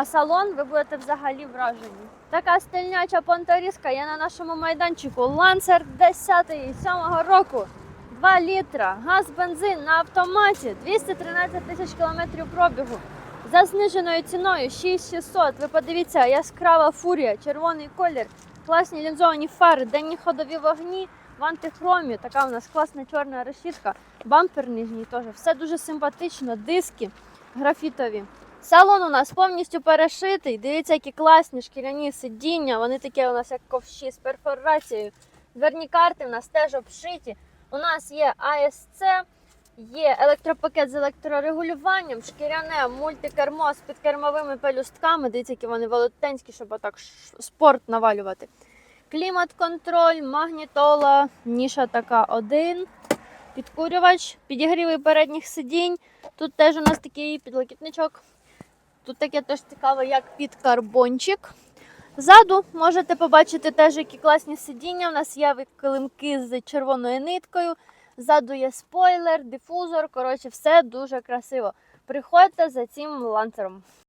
А салон ви будете взагалі вражені. Така стильняча понторізка є на нашому майданчику. Лансер 10-7 року. 2 літра, газ, бензин на автоматі, 213 тисяч кілометрів пробігу. За зниженою ціною 6600. Ви подивіться, яскрава фурія, червоний колір, класні лінзовані фари, денні ходові вогні в антихромі. Така у нас класна чорна решітка, бампер нижній теж. Все дуже симпатично, диски графітові. Салон у нас повністю перешитий. Дивіться, які класні шкіряні сидіння. Вони такі у нас як ковші з перфорацією. Дверні карти у нас теж обшиті. У нас є АСЦ, є електропакет з електрорегулюванням, шкіряне мультикермо з підкермовими пелюстками. Дивіться, які вони велетенські, щоб отак спорт навалювати. Клімат-контроль, магнітола, ніша така один. Підкурювач, підігріви передніх сидінь. Тут теж у нас такий підлокітничок. Тут таке теж цікаве, як під карбончик. Ззаду можете побачити теж, які класні сидіння. У нас є килимки з червоною ниткою. Ззаду є спойлер, дифузор. Коротше, все дуже красиво. Приходьте за цим ланцером.